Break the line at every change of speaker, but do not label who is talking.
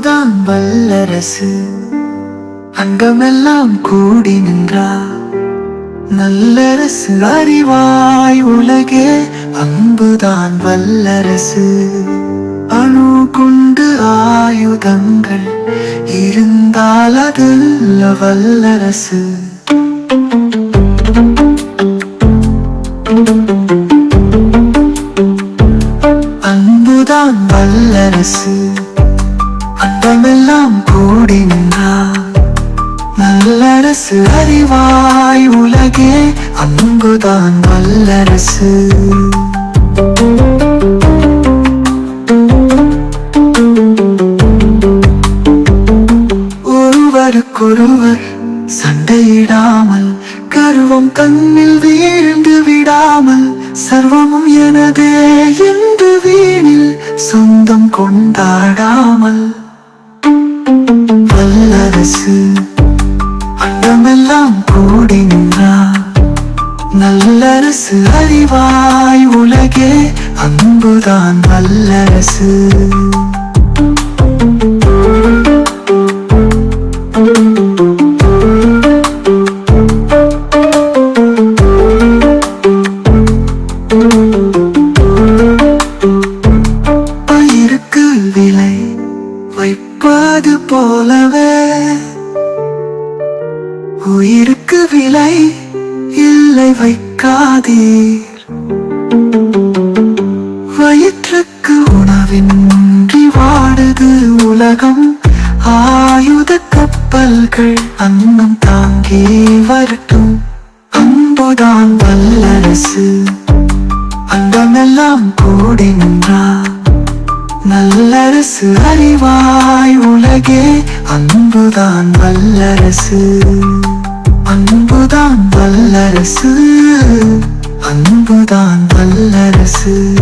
வல்லரசு. அங்கமெல்லாம் கூடி நின்றார் நல்லரசு அறிவாய் உலகே அன்புதான் வல்லரசு. அணு குண்டு ஆயுதங்கள் இருந்தால் அதில் வல்லரசு. அன்புதான் வல்லரசு. உலகமெல்லாம் கூடி நல்லரசு அறிவாய் உலகே அங்குதான் வல்லரசு. ஒருவருக்கொருவர் சண்டையிடாமல் கருவம் கண்ணில் வீழ்ந்து விடாமல் சர்வமும் எனதே என்று வீணில் சொந்தம் கொண்டாடாமல் வல்லரசு அண்டமெல்லாம் கூடி நின்றார். நல்லரசு அறிவாய் உலகே அன்புதான் வல்லரசு. பயிருக்கு விலை இருப்பது போலவே. உயிருக்கு விலை இல்லை வைக்காதீர். வயிற்றுக்கு உணவின்றி வாடுது உலகம். ஆயுத கப்பல்கள் அன்னம் தாங்கி வரட்டும். அன்புதான் வல்லரசு. அங்கமெல்லாம் கூடி நின்றார். நல்லரசு அறிவாய் உலகே அன்புதான் வல்லரசு. அன்புதான் வல்லரசு. அன்புதான் வல்லரசு.